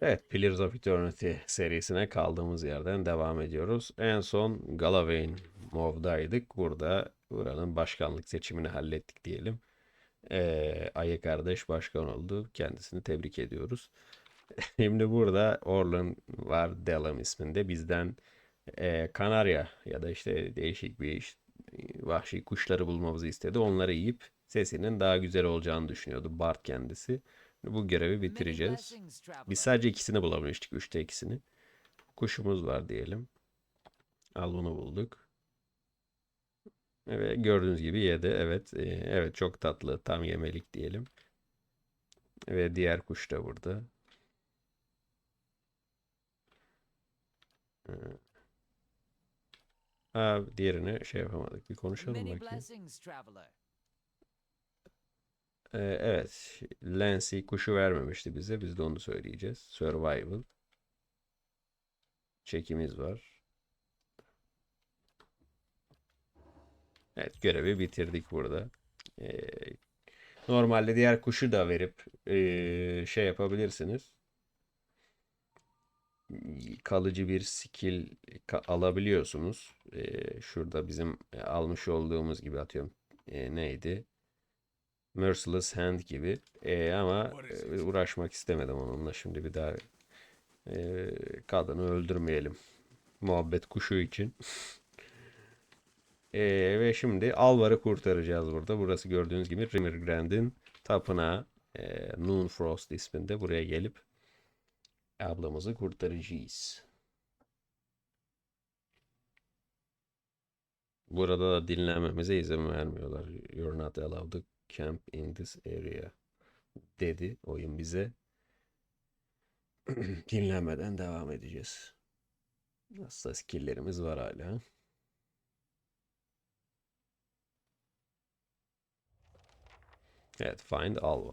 Evet, Pillars of Eternity serisine kaldığımız yerden devam ediyoruz. En son Galawain Mov'daydık. Burada buranın başkanlık seçimini hallettik diyelim. Ee, Ayı kardeş başkan oldu. Kendisini tebrik ediyoruz. Şimdi burada Orlan var Delam isminde. Bizden e, Kanarya ya da işte değişik bir iş- vahşi kuşları bulmamızı istedi. Onları yiyip sesinin daha güzel olacağını düşünüyordu Bart kendisi. Bu görevi bitireceğiz. Biz sadece ikisini bulamıştık. Üçte ikisini. Kuşumuz var diyelim. Al bunu bulduk. Evet gördüğünüz gibi yedi. Evet. e, evet çok tatlı. Tam yemelik diyelim. Ve diğer kuş da burada. Ee, Aa, diğerini şey yapamadık. Bir konuşalım bakayım. Ee, evet. Lancy kuşu vermemişti bize. Biz de onu söyleyeceğiz. Survival. Çekimiz var. Evet görevi bitirdik burada. Ee, normalde diğer kuşu da verip ee, şey yapabilirsiniz. Kalıcı bir skill ka- alabiliyorsunuz. Ee, şurada bizim e, almış olduğumuz gibi atıyorum. Ee, neydi? Merciless Hand gibi. Ee, ama e, uğraşmak istemedim onunla. Şimdi bir daha e, kadını öldürmeyelim. Muhabbet kuşu için. Ee, ve şimdi Alvar'ı kurtaracağız burada. Burası gördüğünüz gibi Rimmergrand'in tapınağı. E, Noonfrost isminde buraya gelip ablamızı kurtaracağız. Burada da dinlenmemize izin vermiyorlar. You're not allowed to camp in this area dedi oyun bize. Dinlenmeden devam edeceğiz. Aslında skill'lerimiz var hala. Evet, find Alva.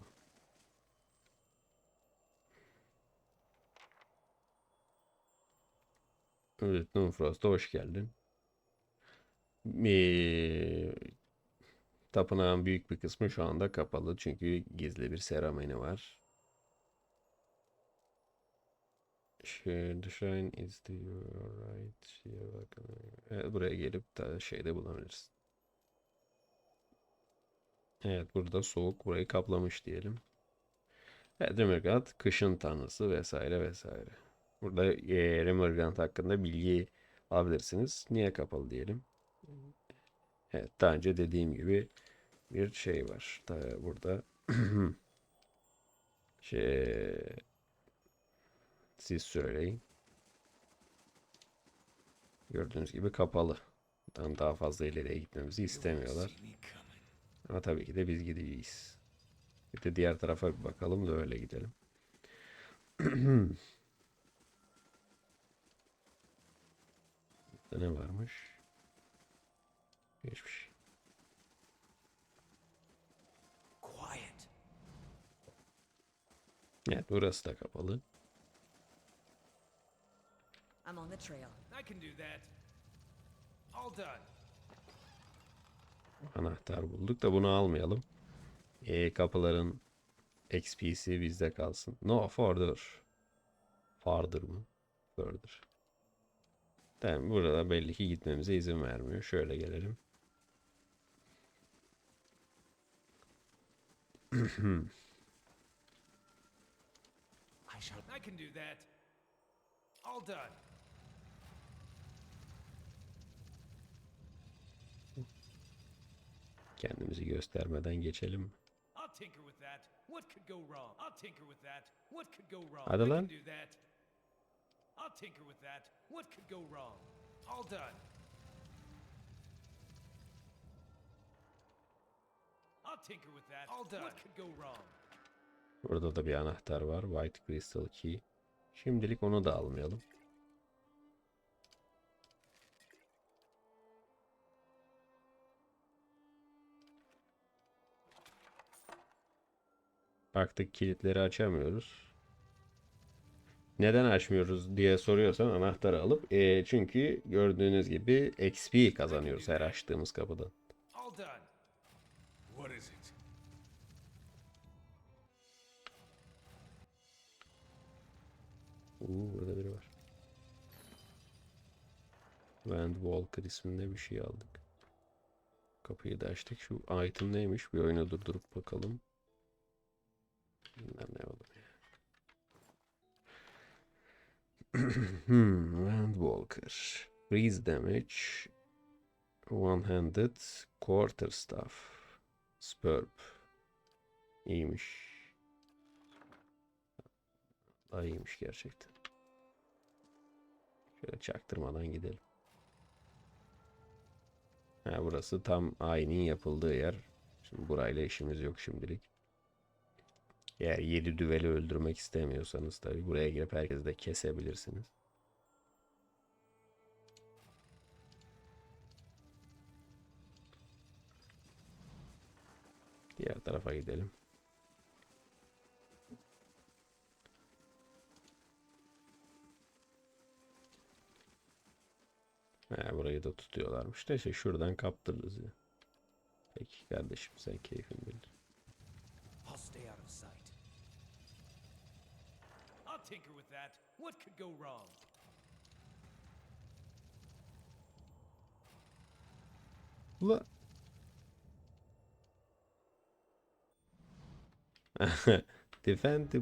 Evet, Noonfrost'a hoş geldin. Ee, tapınağın büyük bir kısmı şu anda kapalı çünkü gizli bir seremoni var. The shrine is to your right. Evet, buraya gelip de şeyde bulabilirsin. Evet burada soğuk burayı kaplamış diyelim. Evet Remergant kışın tanrısı vesaire vesaire. Burada e, Remergant hakkında bilgi alabilirsiniz. Niye kapalı diyelim. Evet daha önce dediğim gibi bir şey var. Da burada şey siz söyleyin. Gördüğünüz gibi kapalı. Daha daha fazla ileriye gitmemizi istemiyorlar. Ama tabii ki de biz gideceğiz. Bir de diğer tarafa bir bakalım da öyle gidelim. Ne varmış? Hiçbir şey. Quiet. Evet burası da kapalı. I'm on the trail. I can do that. All done. Anahtar bulduk da bunu almayalım. Ee, kapıların XP'si bizde kalsın. No further. Farther mı? Further. Tamam burada belli ki gitmemize izin vermiyor. Şöyle gelelim. I shall. I can do that. All done. Kendimizi göstermeden geçelim. I'll tinker with that. What could go wrong? I'll tinker with that. What could go wrong? Hadi lan. do that. I'll tinker with that. What could go wrong? All done. I'll tinker with that. All done. What could go wrong? Burada da bir anahtar var. White Crystal Key. Şimdilik onu da almayalım. Baktık kilitleri açamıyoruz. Neden açmıyoruz diye soruyorsan anahtarı alıp e, çünkü gördüğünüz gibi XP kazanıyoruz her açtığımız kapıdan. Uuu burada biri var. Van Walker isminde bir şey aldık. Kapıyı da açtık. Şu item neymiş? Bir oyunu durdurup bakalım. Bilmem ne olur ya. hmm, Van Walker. Freeze damage. One-handed. Quarter staff. Spurp. İyiymiş. Daha iyiymiş gerçekten. Şöyle çaktırmadan gidelim. Ha, burası tam ayinin yapıldığı yer. Şimdi burayla işimiz yok şimdilik. Eğer 7 düveli öldürmek istemiyorsanız tabi buraya girip herkesi de kesebilirsiniz. Diğer tarafa gidelim. He, burayı da tutuyorlarmış. Neyse şuradan kaptırırız ya. Peki kardeşim sen keyfin bilir. I'll tinker with that. What could go wrong? Ula. Defend the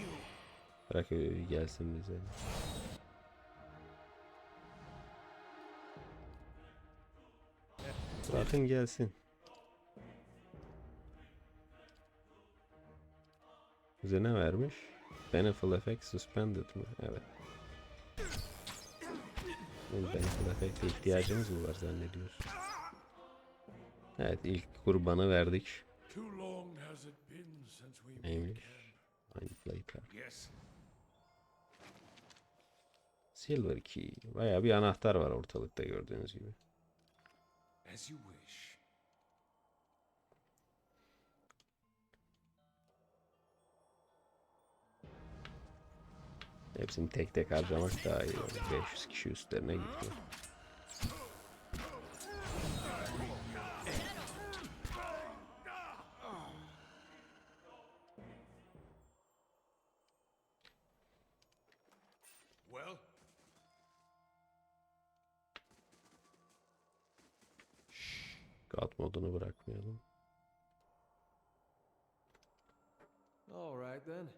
you! Bırak gelsin bize. Bırakın gelsin. Bize ne vermiş? Benefit effect suspended mi? Evet. Benefit effect'e ihtiyacımız mı var zannediyorsun? Evet ilk kurbanı verdik. Neymiş? Yes. Silver Key. Bayağı bir anahtar var ortalıkta gördüğünüz gibi. As you wish. Hepsini tek tek harcamak daha iyi olur. 500 kişi üstlerine gidiyor. Modunu bırakmayalım. All right then.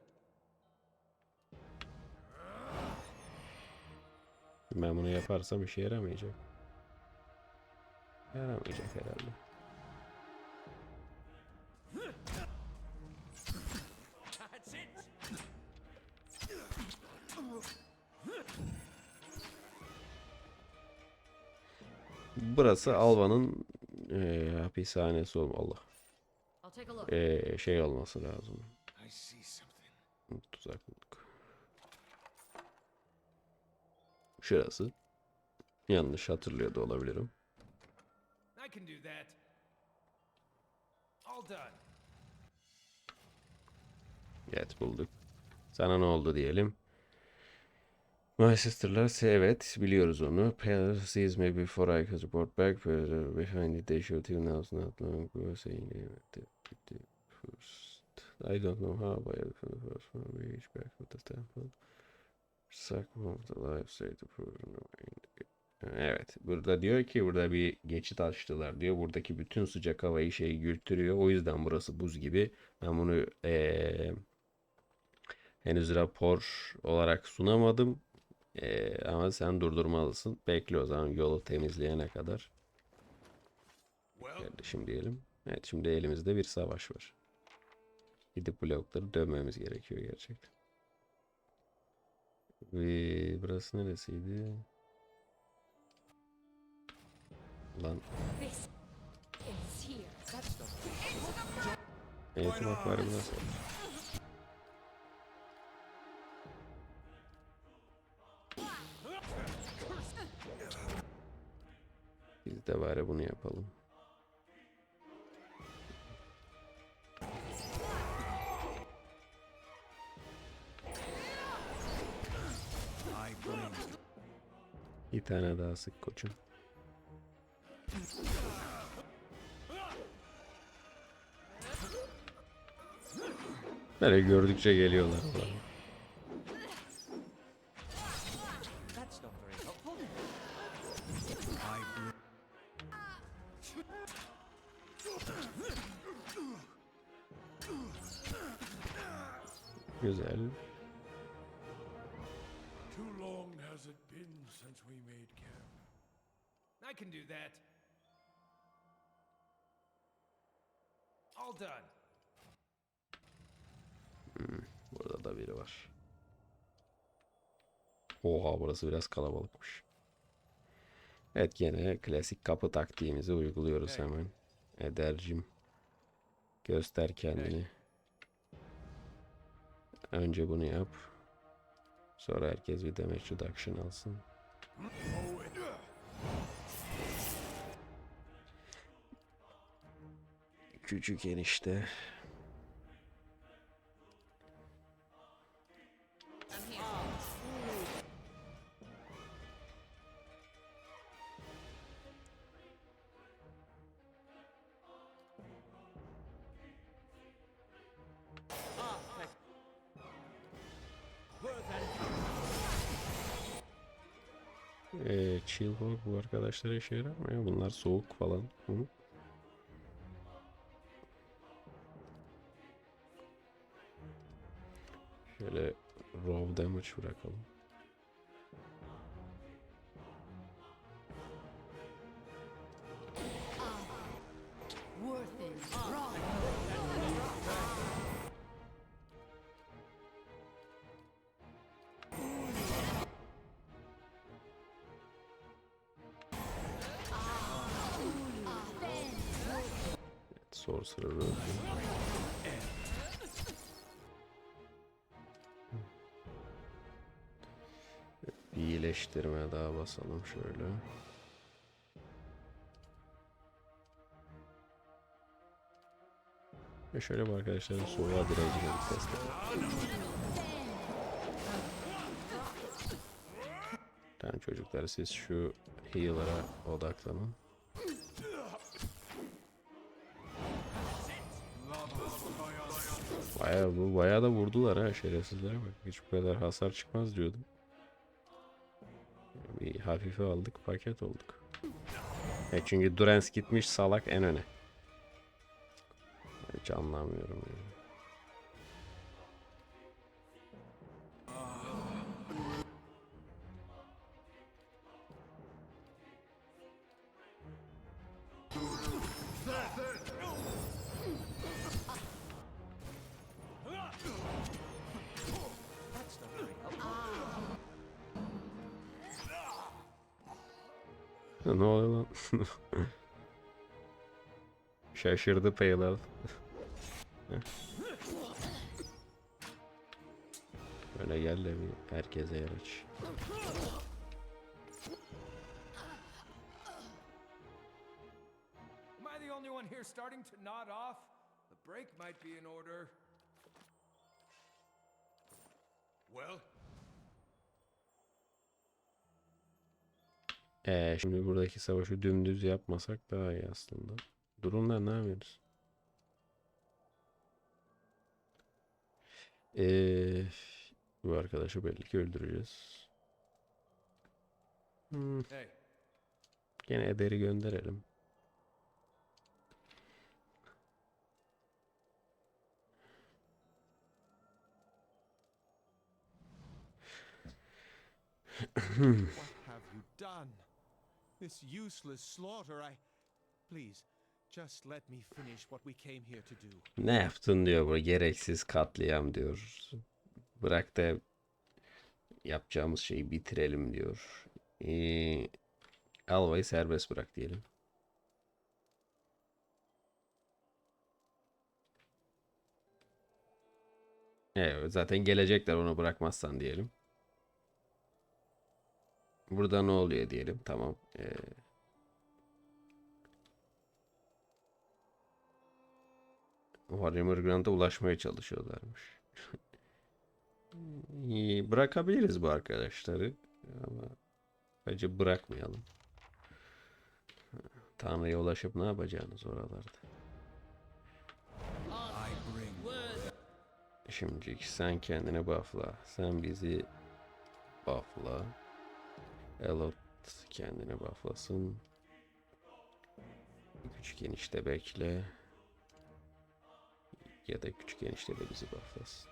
Ben bunu yaparsam işe yaramayacak. Yaramayacak herhalde. Burası Alva'nın eee hapishanesi ol Allah. Eee, şey olması lazım. I see something. Tuzak bulduk. Şurası. Yanlış hatırlıyor da olabilirim. Evet bulduk. Sana ne oldu diyelim. My sister'lar evet biliyoruz onu. Pale sees me before I could report back. Behind it they showed him now not long ago saying first. I don't know how but the first one we reached back with the temple. Suck of the life the person. Evet. Burada diyor ki burada bir geçit açtılar diyor. Buradaki bütün sıcak havayı şey götürüyor. O yüzden burası buz gibi. Ben bunu eee, henüz rapor olarak sunamadım. Eee, ama sen durdurmalısın. Bekle o zaman yolu temizleyene kadar. Kardeşim diyelim. Evet şimdi elimizde bir savaş var. Gidip blokları dövmemiz gerekiyor gerçekten. Ve burası neresiydi? Lan eğitim akvaryumu nasıl? De bari bunu yapalım. Bir tane daha sık koçum. Böyle gördükçe geliyorlar. falan. Done. Burada da biri var. Oha burası biraz kalabalıkmış. Evet gene klasik kapı taktiğimizi uyguluyoruz Hey. hemen. Edercim. Göster kendini. Önce bunu yap. Sonra herkes bir damage reduction alsın. Küçük enişte. Ee, Chillhawk bu arkadaşlara işe yaramıyor. Bunlar soğuk falan. Hı? Şöyle raw damage bırakalım. İyileştirme daha basalım şöyle. Ve şöyle bu arkadaşların soğuğa direncini bir test edelim. Tamam çocuklar siz şu healer'a odaklanın. Bayağı bu bayağı da vurdular ha şerefsizlere bak. Hiç bu kadar hasar çıkmaz diyordum. Bir hafife aldık paket olduk. E çünkü Durens gitmiş salak en öne. Hiç anlamıyorum yani. Ne oluyor lan? Şaşırdı Paylar. Böyle gel de bir herkese yer aç. Here starting to nod off? The break might be in order. Well, Ee, şimdi buradaki savaşı dümdüz yapmasak daha iyi aslında. Durumlar ne yapıyoruz? Ee, bu arkadaşı belli ki öldüreceğiz. Hmm, Hey, gene Eder'i gönderelim. Done? This useless slaughter, I. Please, just let me finish what we came here to do. Ne yaptın diyor bu gereksiz katliam diyor. Bırak da yapacağımız şeyi bitirelim diyor. Ee, Alva'yı serbest bırak diyelim. Evet zaten gelecekler onu bırakmazsan diyelim. Burada ne oluyor diyelim. Tamam. Ee, Warhammer Grant'a ulaşmaya çalışıyorlarmış. Bırakabiliriz bu arkadaşları. Ama bence bırakmayalım. Tanrı'ya ulaşıp ne yapacağınız oralarda? Şimdi sen kendini buffla. Sen bizi buffla. Elot kendini bufflasın. Küçük enişte bekle. Ya da küçük enişte de bizi bufflasın.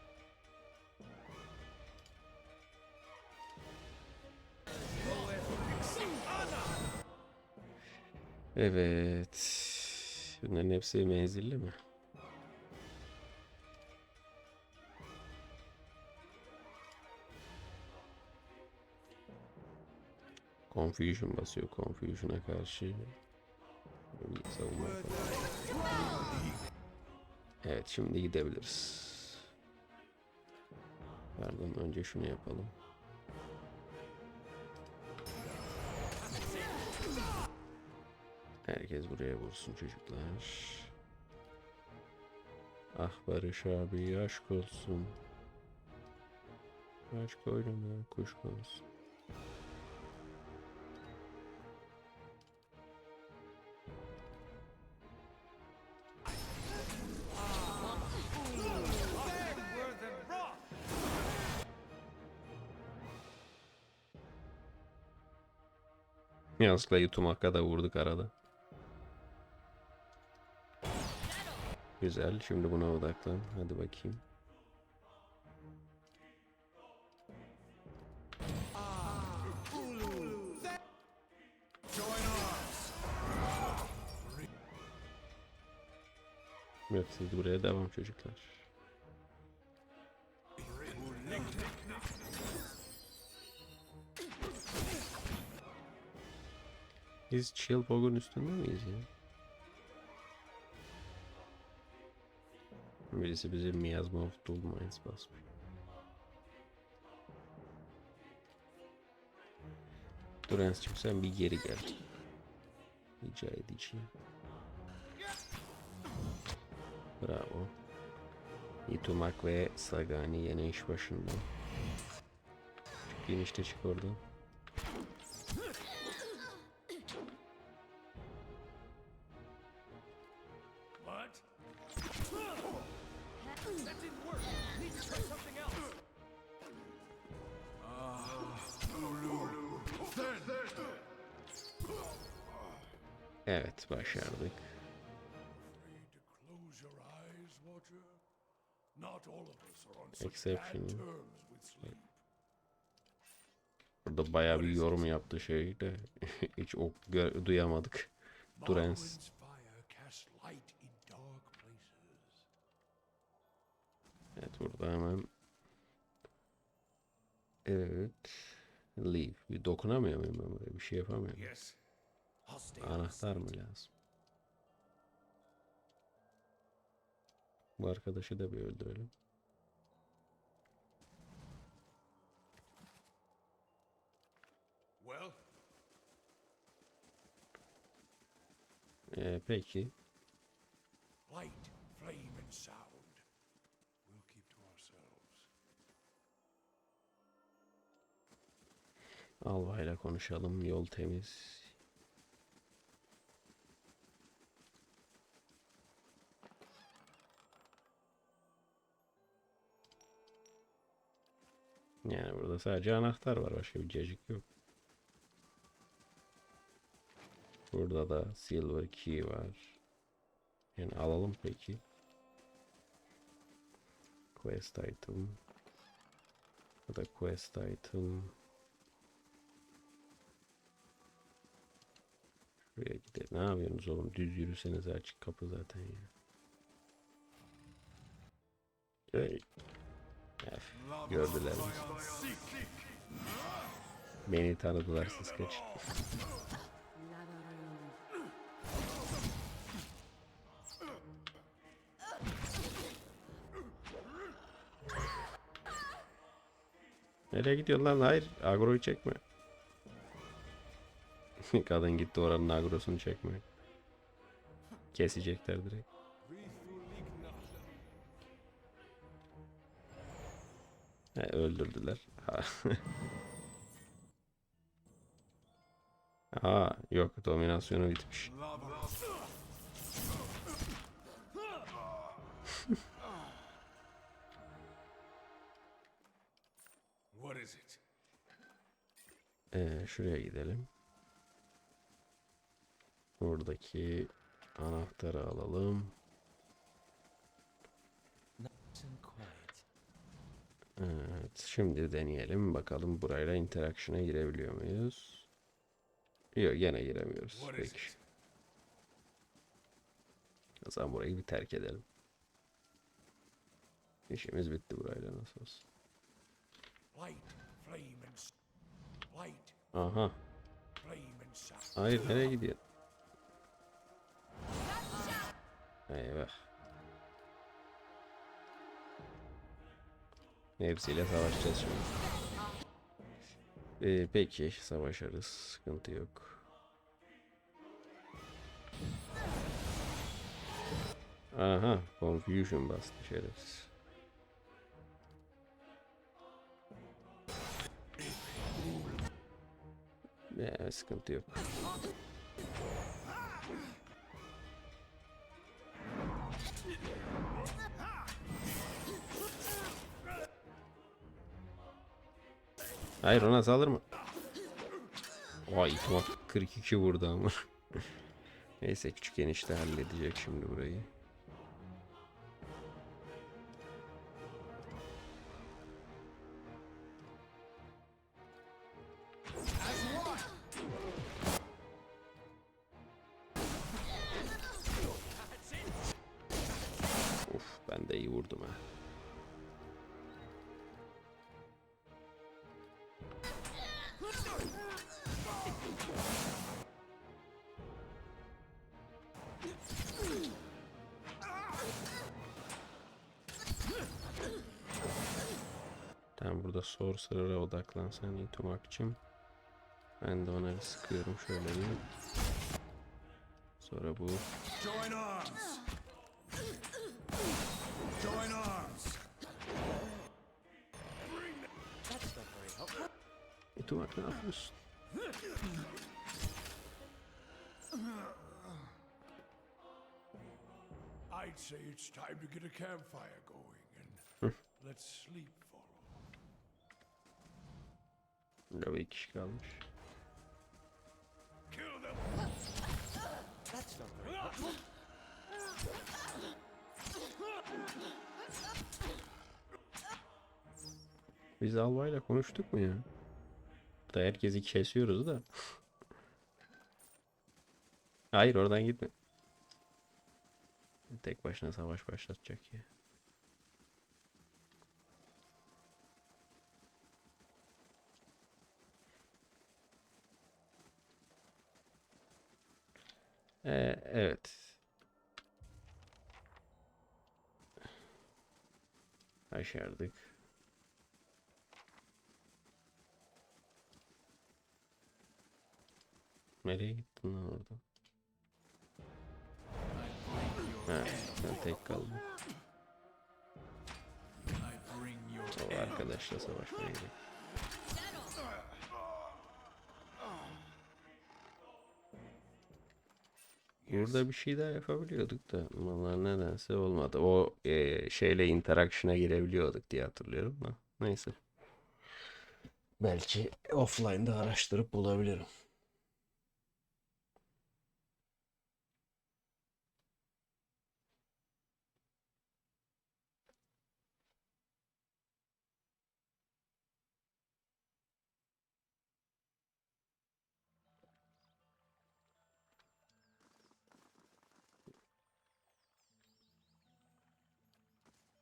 Evet. Bunların hepsi menzilli mi? Confusion basıyor. Confusion'a karşı savunma. Evet şimdi gidebiliriz. Pardon önce şunu yapalım. Herkes buraya vursun çocuklar. Ah Barış abi aşk olsun. Aşk oynama kuş konsun. Yanlışlıkla YouTube hakka da vurduk arada. Güzel. Şimdi buna odaklan. Hadi bakayım. Evet siz buraya devam çocuklar. Biz Chillbog'un üstünde miyiz ya? Birisi bize Miasma of Dual Minds basmış. Durens'cim sen bir geri gel. Rica edeceğim. Bravo. Itumak ve Sagani yine iş başında. Çık enişte çık. Şey de hiç ok duyamadık. Durens. Evet burada hemen Evet. Leave. Bir dokunamıyor muyum ben buraya? Bir şey yapamıyorum. Yes. Anahtar mı lazım? Bu arkadaşı da bir öldürelim. Well, Ee, peki. Light, flame, and sound. We'll keep to ourselves. Albayla konuşalım. Yol temiz. Yani burada sadece anahtar var. Başka bir cacık yok. Burada da silver key var. Yani alalım peki. Quest item. Bu da quest item. Şuraya gidelim. Ne yapıyorsunuz oğlum? Düz yürüseniz açık kapı zaten ya. Hey. Ef, gördüler bizi. Beni tanıdılar siz kaç. Nereye gidiyorsun lan? Hayır. Agroyu çekme. Kadın gitti oranın agrosunu çekmeye. Kesecekler direkt. He, öldürdüler. Ha. Yok dominasyonu bitmiş. Ee, şuraya gidelim. Buradaki anahtarı alalım. Evet, şimdi deneyelim. Bakalım burayla interaction'a girebiliyor muyuz? Yok, gene giremiyoruz. Peki. O zaman burayı bir terk edelim. İşimiz bitti burayla nasıl olsa. Light, flame, and s- light, Aha. Hayır, nereye gidiyor? Eyvah. Hepsiyle savaşacağız şimdi. Ee, peki, savaşırız. Sıkıntı yok. Aha, confusion bastı şerefsiz. Ya, sıkıntı yok. Hayır ona saldırma. Vay ihtimal 42 vurdu ama. Neyse küçük enişte halledecek şimdi burayı. Sorcerer'a odaklansan Itumak'cım. Ben de ona bir sıkıyorum şöyle bir. Sonra bu. Join arms! Join arms! Helpful. Itumak ne yapıyorsun? I'd say it's time to get a campfire going and let sleep Burada bir kişi kalmış. Biz Alva'yla konuştuk mu ya? Da herkesi kesiyoruz da. Hayır oradan gitme. Tek başına savaş başlatacak ya. Ee, evet. Başardık. Nereye gittin lan orada? Ha, sen tek kaldın. O arkadaşla savaşmaya gidelim. Burada bir şey daha yapabiliyorduk da vallahi nedense olmadı. O e, şeyle interaction'a girebiliyorduk diye hatırlıyorum da. Neyse. Belki offline'da araştırıp bulabilirim.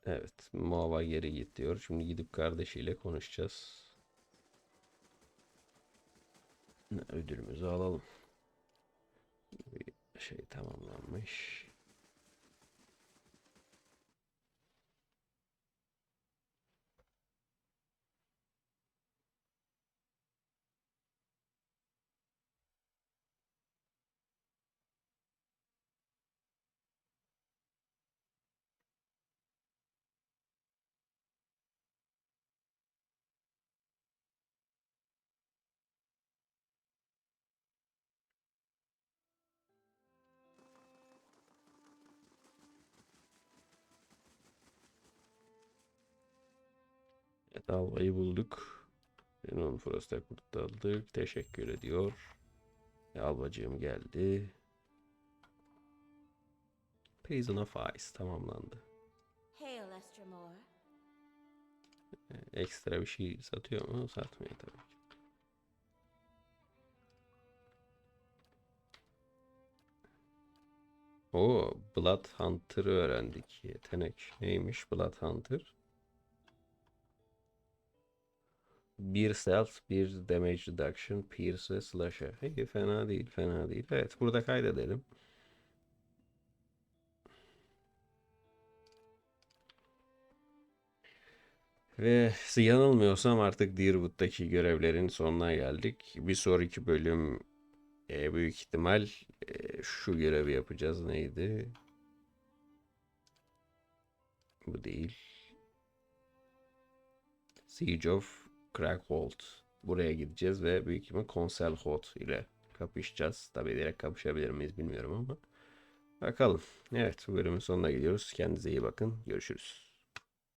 Evet, Moava geri git diyor. Şimdi gidip kardeşiyle konuşacağız. Ödülümüzü alalım. Bir şey tamamlanmış. Evet, Alva'yı bulduk. Non Frost'a kurtardık. Teşekkür ediyor. E, Albacığım geldi. Prison of Ice tamamlandı. Hail, Estremor. Ekstra bir şey satıyor mu? Satmıyor tabii ki. O Blood Hunter'ı öğrendik. Yetenek neymiş Blood Hunter? Bir stealth, bir damage reduction, pierce ve slash'a. İyi fena değil, fena değil. Evet, burada kaydedelim. Ve yanılmıyorsam artık Deerwood'daki görevlerin sonuna geldik. Bir sonraki bölüm e, büyük ihtimal e, şu görevi yapacağız. Neydi? Bu değil. Siege of Crackhold. Buraya gideceğiz ve büyük ihtimal Conselhot ile kapışacağız. Tabii direkt kapışabilir miyiz bilmiyorum ama. Bakalım. Evet bu bölümün sonuna gidiyoruz. Kendinize iyi bakın. Görüşürüz.